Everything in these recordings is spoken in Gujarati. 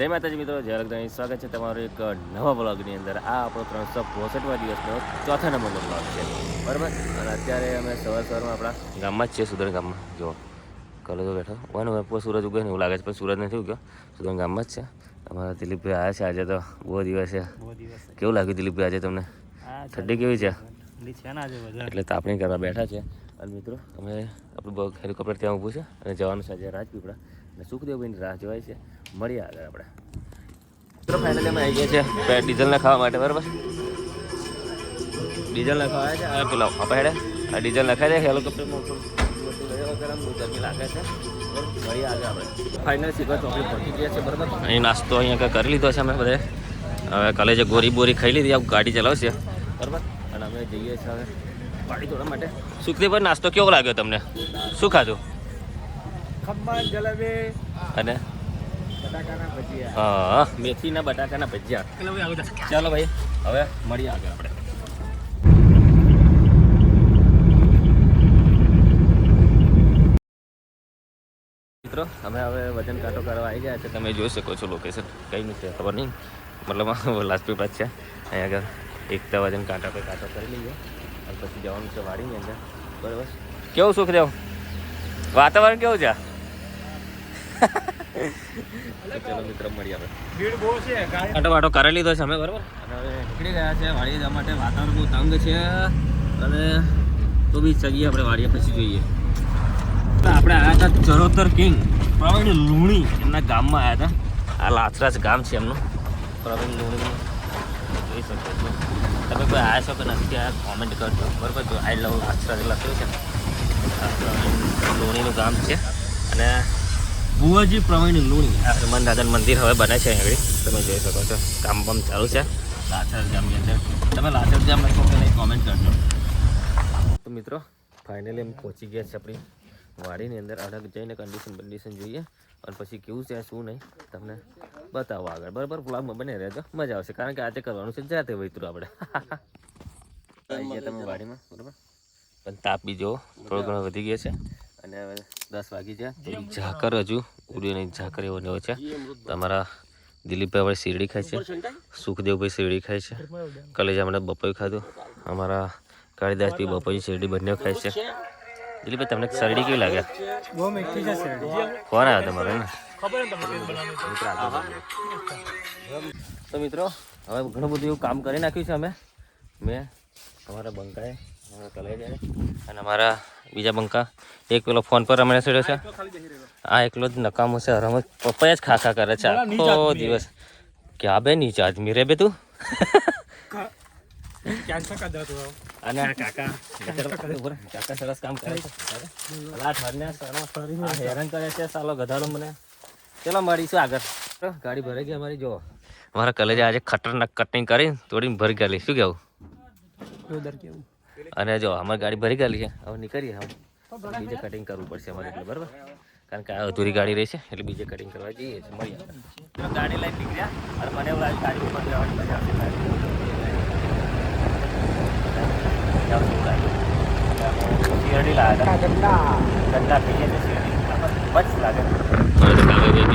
જય માતાજી મિત્રો જય લગ્ન સ્વાગત છે તમારું એક નવા બ્લોગની અંદર. આ આપણો ત્રણસો પોસઠવા દિવસનો ચોથા નંબરનો બ્લોગ છે. બરાબર? અને અત્યારે અમે સવાર સવારમાં આપણા ગામમાં જ છીએ સુધર ગામમાં. જો કલો તો બેઠો. વાનું હોય સૂરજ ઉગ્યો ને એવું લાગે છે પણ સૂરજ નથી ઉગ્યો. સુધર ગામમાં જ છે. અમારા દિલીપભાઈ આવ્યા છે આજે તો. બહુ દિવસ છે. કેવું લાગ્યું દિલીપભાઈ આજે તમને? ઠંડી કેવી છે? એટલે તાપણી કરવા બેઠા છે અને મિત્રો અમે આપણું બહુ હેલિકોપ્ટર ત્યાં ઊભું છે. અને જવાનું છે આજે રાજપીપળા. અને સુખદેવભાઈની રાહ જોવાય છે. મળીએ આગળ આપણે. મિત્રો ફાઇનલી અમે આવી ગયા છે પે- ડીઝલ ખાવા માટે બરાબર? ડીઝલ નખાવા છે? આ પેલા આપણે આ ડીઝલ નખાઈ દે હેલિકોપ્ટરમાં લાગે છે. બરાબર? મળીએ આગળ આપણે. ફાઇનલ સીધા ચોકડી પહોંચી ગયા છે બરાબર? અહીં નાસ્તો અહીંયા કરી લીધો છે અમે બધે? હવે કાલે જે ગોરી બોરી ખાઈ લીધી આવું ગાડી ચલાવશે. બરાબર? અને અમે જઈએ છીએ હવે ગાડી ધોવા માટે. સુખદેવભાઈ નાસ્તો કેવો લાગ્યો તમને? શું ખાધું? ખમણ જલેબી. અને? હા મેથીના બટાકાના ભજીયા. ચાલો ભાઈ હવે મળીએ આગળ આપણે. મિત્રો અમે હવે વજન કાંટો કરવા આવી ગયા છે. તમે જોઈ શકો છો લોકેશન કંઈ છે ખબર નહીં. મતલબ લાજપીપા જ છે. અહીંયા આગળ એકતા વજન કાંટા પર કાંટો કરી લઈએ. અને પછી જવાનું છે વાડીની અંદર. બરાબર. કેવું સુખ દેવ વાતાવરણ કેવું છે? ચલો મિત્રો મળીએ આપણે ભીડ બહુ છે આટો વાટો કરી લીધો છે અમે બરાબર? અને હવે નીકળી ગયા છે વાડીએ જવા માટે વાતાવરણ બહુ તંગ છે. અને તો બી ચગીએ આપણે વાડીએ પછી જોઈએ. આપણે આવ્યા હતા ચરોતર કિંગ પ્રવીણ લુણી એમના ગામમાં આવ્યા હતા. આ લાથરાજ ગામ છે એમનું. પ્રવીણ લુણી જોઈ શકો છો. તમે કોઈ આવ્યા છો કે નથી આવ્યા કોમેન્ટ કરજો. બરાબર જો આઈ લવ લાથરાજ લખ્યું છે પ્રવીણ લુણીનું ગામ છે. અને બુવાજી પ્રવીણ લુણી. હનુમાન દાદાનું મંદિર હવે બને છે આગળ. તમે જોઈ શકો છો કામ પણ ચાલુ છે. લાચર ગામની અંદર. તમે લાચર ગામ લખો નહીં કોમેન્ટ કરજો. તો મિત્રો ફાઇનલી અમે પહોંચી ગયા છે આપણી વાડીની અંદર. અલગ જઈને કન્ડિશન કન્ડિશન જોઈએ. અને પછી કેવું છે શું નહીં તમને બતાવો આગળ. બરાબર? બ્લોગમાં બને રહેજો. મજા આવશે. કારણ કે આજે કરવાનું છે જાતે વૈતરું આપણે. તમે વાડીમાં બરાબર? પણ તાપ બી જો થોડો ઘણો વધી ગયો છે. અને હવે દસ વાગી છે ઝાકર હજુ ઉડીને ઝાકર એવો નેવો છે. તમારા દિલીપભાઈ હવે શેરડી ખાય છે. સુખદેવભાઈ શેરડી ખાય છે. કલેજા મને બપોઈ ખાધું. અમારા કાળીદાસ બી બપોઈ શેરડી બંને ખાય છે. દિલીપભાઈ તમને શેરડી કેવી લાગે? બહુ મીઠી છે શેરડી. કોણ આવ્યા તમારે ને? તો મિત્રો હવે ઘણું બધું એવું કામ કરી નાખ્યું છે અમે. મેં અમારા બંકાએ અને અમારા બીજા બંકા એક પેલો ફોન પર રમણે છોડ્યો છે આ એકલો જ નકામો છે હરમ પપ્પા જ ખાખા કરે છે આખો દિવસ. ક્યાં બે નીચે આદમી રે બે તું અને કાકા કાકા સરસ કામ કરે છે હેરાન કરે છે સાલો ગધાડો મને. ચલો મળીશું આગળ. ગાડી ભરાઈ ગઈ અમારી જો અમારા કલેજે આજે ખતરનાક કટિંગ કરી તોડીને ભરી ગયેલી. શું કેવું? કેવું? અને જો અમારી ગાડી ભરી ગયેલી છે. હવે નીકળીએ હવે બીજે કટિંગ કરવું પડશે અમારે એટલે બરાબર? કારણ કે આ અધૂરી ગાડી રહી છે એટલે બીજે કટિંગ કરવા જઈએ છીએ. મળીએ. ગાડી લઈને નીકળ્યા. અને મને એવું લાગે ગાડી ઉપર જવાની મજા આવશે? શેરડી હતા. ઠંડા થઈ ગયા છે શેરડી. મસ્ત લાગે.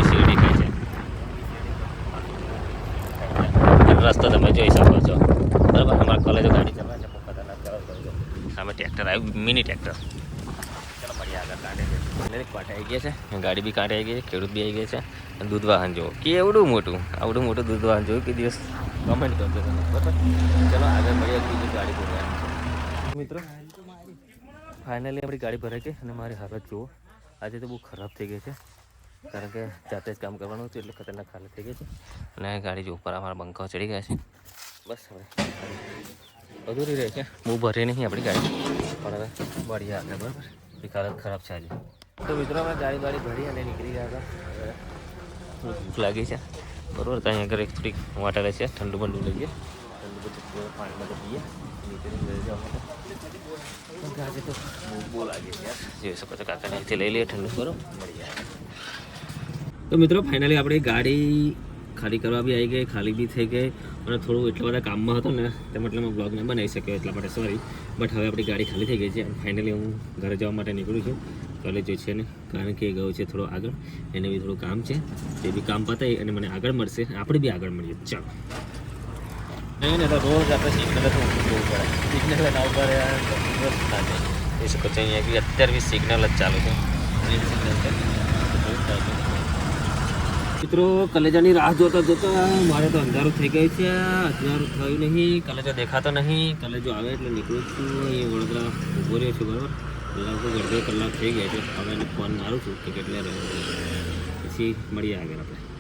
શેરડી ખાય છે રસ્તો તમે જોઈ શકો છો. બરાબર? અમારા કોલેજો ગાડી ચલાવે સામે ટ્રેક્ટર આવ્યું મિની ટ્રેક્ટર ચાલો મળીએ આગળ કાંઠે દરેક આવી ગયા છે. ગાડી બી કાંઠે આવી ગઈ છે ખેડૂત બી આવી ગયા છે. અને દૂધ વાહન જુઓ કેવડું મોટું આવડું મોટું દૂધ વાહન જોયું કે દિવસ કમેન્ટ કરજો તમે બરાબર? ચલો આગળ મળીએ બીજી ગાડી ભરવાની મિત્રો ફાઇનલી આપણી ગાડી ભરાઈ ગઈ અને મારી હાલત જુઓ. આજે તો બહુ ખરાબ થઈ ગઈ છે કારણ કે જાતે જ કામ કરવાનું હતું એટલે ખતરનાક હાલત થઈ ગઈ છે. અને ગાડી જો ઉપર અમારા બંકાઓ ચડી ગયા છે. બસ હવે. અધૂરી રહે છે. બહુ ભરે નહીં આપણી ગાડી. પણ હવે બળી આગળ બરાબર? હાલત ખરાબ છે આજે. તો મિત્રો અમે ગાડી બાડી ભરી અને નીકળી ગયા હતા. ભૂખ લાગી છે. બરોબર ત્યાં આગળ એક થોડીક વાટાડે છે. ઠંડુ બંડુ લઈએ. ઠંડુ બધું પાણીમાં બધું પીએ. નીકળી તો બહુ બહુ લાગે છે યાર. જોઈ શકો છો કાકાને અહીંથી લઈ લઈએ ઠંડુ. કરો મળી જાય. તો મિત્રો ફાઇનલી આપણી ગાડી ખાલી કરવા બી આવી ગઈ ખાલી બી થઈ ગઈ. અને થોડું એટલા બધા કામમાં હતો ને તે મતલબ હું બ્લોગ ન બનાવી શક્યો એટલા માટે સોરી બટ હવે આપણી ગાડી ખાલી થઈ ગઈ છે અને ફાઇનલી હું ઘરે જવા માટે નીકળું છું. કલેજો છે ને કારણ કે એ ગયો છે થોડો આગળ એને બી થોડું કામ છે. તે બી કામ પતાય અને મને આગળ મળશે. આપણે બી આગળ મળીએ. ચાલો. નહીં ને તો રોજ આપણે સિગ્નલ તો પડે. સિગ્નલ ના ઉપર બસ થાય એ શું કહે અહીંયા બી અત્યારે બી સિગ્નલ જ ચાલુ છે. સિગ્નલ. મિત્રો, કલેજાની રાહ જોતા જોતા મારે તો અંધારું થઈ ગયું છે. અંધારું થયું નહીં, કલેજો દેખાતો નહીં. કલેજો આવે એટલે નીકળું છું. એ વડોદરા ઊભો રહ્યો છું, બરાબર? લગભગ અડધો કલાક થઈ ગયો છે. હવે એને ફોન મારું છું કે કેટલે રહ્યો પછી મળીએ આગળ આપણે.